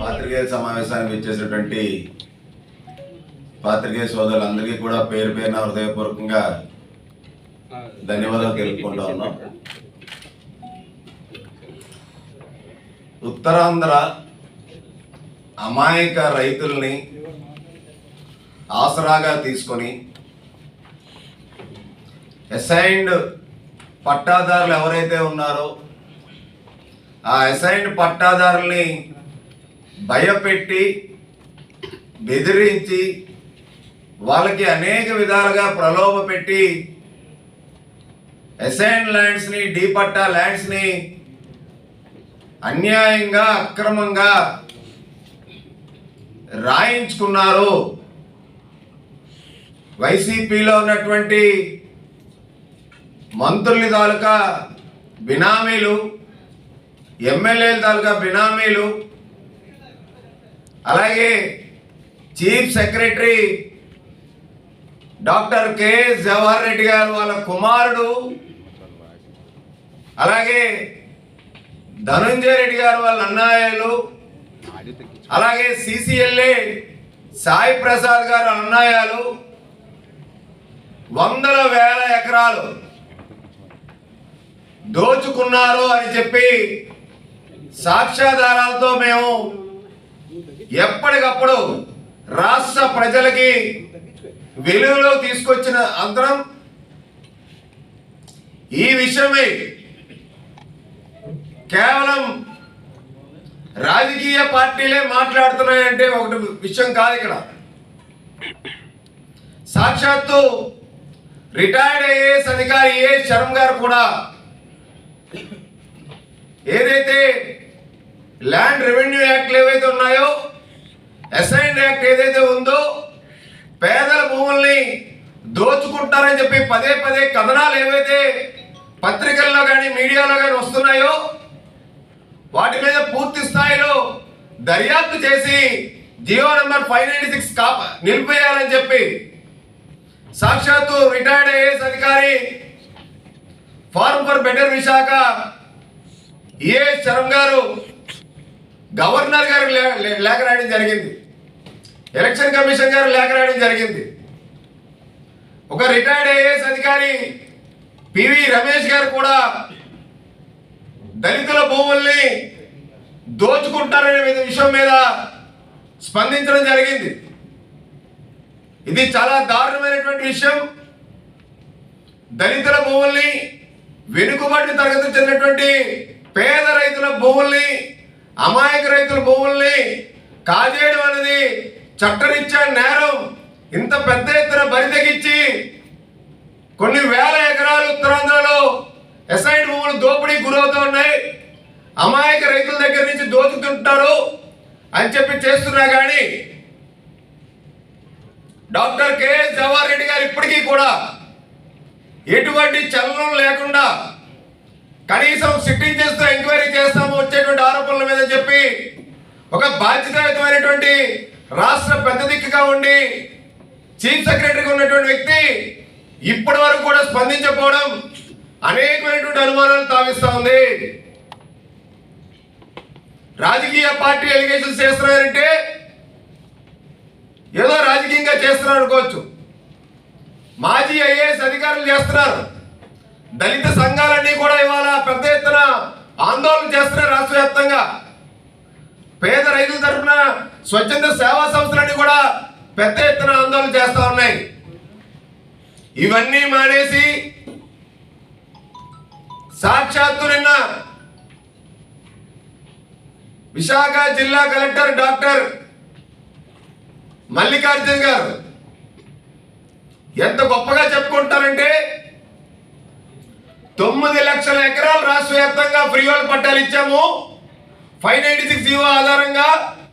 పాత్రికేయ సమావేశానికి వచ్చేసినటువంటి పాత్రికేయ సోదరులందరికీ కూడా పేరు పేరున హృదయపూర్వకంగా ధన్యవాదాలు తెలుపుకుంటా ఉన్నాం. ఉత్తరాంధ్ర అమాయక రైతుల్ని ఆసరాగా తీసుకొని అసైన్డ్ పట్టాదారులు ఎవరైతే ఉన్నారో ఆ అసైన్డ్ పట్టాదారుల్ని భయపెట్టి బెదిరించి వాళ్ళకి అనేక విధాలుగా ప్రలోభ పెట్టి ఎసైన్ ల్యాండ్స్ని డీపట్టా ల్యాండ్స్ని అన్యాయంగా అక్రమంగా రాయించుకున్నారు. వైసీపీలో ఉన్నటువంటి మంత్రుల తాలూకా బినామీలు ఎమ్మెల్యేల తాలూకా బినామీలు అలాగే chief secretary doctor KS Jawahar Reddy garu వాళ్ళ కుమారుడు అలాగే ధనుంజయ రెడ్డి గారు వాళ్ళ అన్నాయాలు అలాగే సిసిఎల్ఏ సాయి ప్రసాద్ గారు అన్నాయాలు వందల వేల ఎకరాలు దోచుకున్నారు అని చెప్పి సాక్ష్యాధారాలతో మేము ఎప్పటికప్పుడు రాష్ట్ర ప్రజలకి వెలుగులో తీసుకొచ్చిన అంతరం ఈ విషయమై కేవలం రాజకీయ పార్టీలే మాట్లాడుతున్నాయంటే ఒకటి విషయం కాదు ఇక్కడ. సాక్షాత్తు రిటైర్డ్ ఐఏఎస్ అధికారి ఏ శర్మ గారు కూడా ఏదైతే ల్యాండ్ రెవెన్యూ యాక్ట్ ఏవైతే ఉన్నాయో అసైన్ యాక్ట్ ఏదైతే ఉందో పేదల భూముల్ని దోచుకుంటారని చెప్పి పదే పదే కథనాలు ఏవైతే పత్రికల్లో కానీ మీడియాలో కానీ వస్తున్నాయో వాటి మీద పూర్తి స్థాయిలో దర్యాప్తు చేసి Jio number five ninety six కాప నిలిపేయాలని చెప్పి సాక్షాత్తు రిటైర్డ్ ఐఏఎస్ అధికారి forum for better Visakha A Sharan garu governor garu లేఖ రాయడం జరిగింది. ఎలక్షన్ కమిషన్ గారు లేఖ రాయడం జరిగింది. ఒక రిటైర్డ్ ఐఏఎస్ అధికారి పివి రమేష్ గారు కూడా దళితుల భూముల్ని దోచుకుంటారనే విషయం మీద స్పందించడం జరిగింది. ఇది చాలా దారుణమైనటువంటి విషయం. దళితుల భూముల్ని వెనుకబడి తరగతి చెందినటువంటి పేద రైతుల భూముల్ని అమాయక రైతుల భూముల్ని కాజేయడం అనేది చట్టరీత్యా నేరం. ఇంత పెద్ద ఎత్తున బరి తెగించి కొన్ని వేల ఎకరాలు ఉత్తరాంధ్రలో ఎసైడ్ భూములు దోపిడీ గురవుతూ ఉన్నాయి. అమాయక రైతుల దగ్గర నుంచి దోచుకుంటున్నారు అని చెప్పి చేస్తున్నా కానీ డాక్టర్ కెఎస్ జవహర్ రెడ్డి గారు ఇప్పటికీ కూడా ఎటువంటి చలనం లేకుండా కనీసం సిట్టింగ్ చేస్తూ ఎంక్వైరీ చేస్తాము వచ్చేటువంటి ఆరోపణల మీద చెప్పి ఒక బాధ్యతాయుతమైనటువంటి రాష్ట్ర పెద్ద దిక్కుగా ఉండి చీఫ్ సెక్రటరీగా ఉన్నటువంటి వ్యక్తి ఇప్పటి వరకు కూడా స్పందించకపోవడం అనేకమైనటువంటి అనుమానాలు తావిస్తా ఉంది. రాజకీయ పార్టీ ఎలిగేషన్స్ చేస్తున్నారంటే ఏదో రాజకీయంగా చేస్తున్నారు అనుకోవచ్చు. మాజీ ఐఏఎస్ అధికారులు చేస్తున్నారు. దళిత సంఘాలన్నీ కూడా ఇవాళ పెద్ద ఎత్తున ఆందోళన చేస్తున్నారు రాష్ట్ర వ్యాప్తంగా. పేద రైతుల తరఫున స్వచ్ఛంద సేవా సంస్థలన్నీ కూడా పెద్ద ఎత్తున ఆందోళన చేస్తా ఉన్నాయి. ఇవన్నీ మానేసి సాక్షాత్తు నిన్న విశాఖ జిల్లా కలెక్టర్ డాక్టర్ మల్లికార్జున్ గారు ఎంత గొప్పగా చెప్పుకుంటారంటే తొమ్మిది లక్షల ఎకరాలు రాష్ట్ర వ్యాప్తంగా ఫ్రీ హోల్డ్ పట్టాలు ఇచ్చాము. ఫైవ్ నైన్టీ సిక్స్ జీవో ఆధారంగా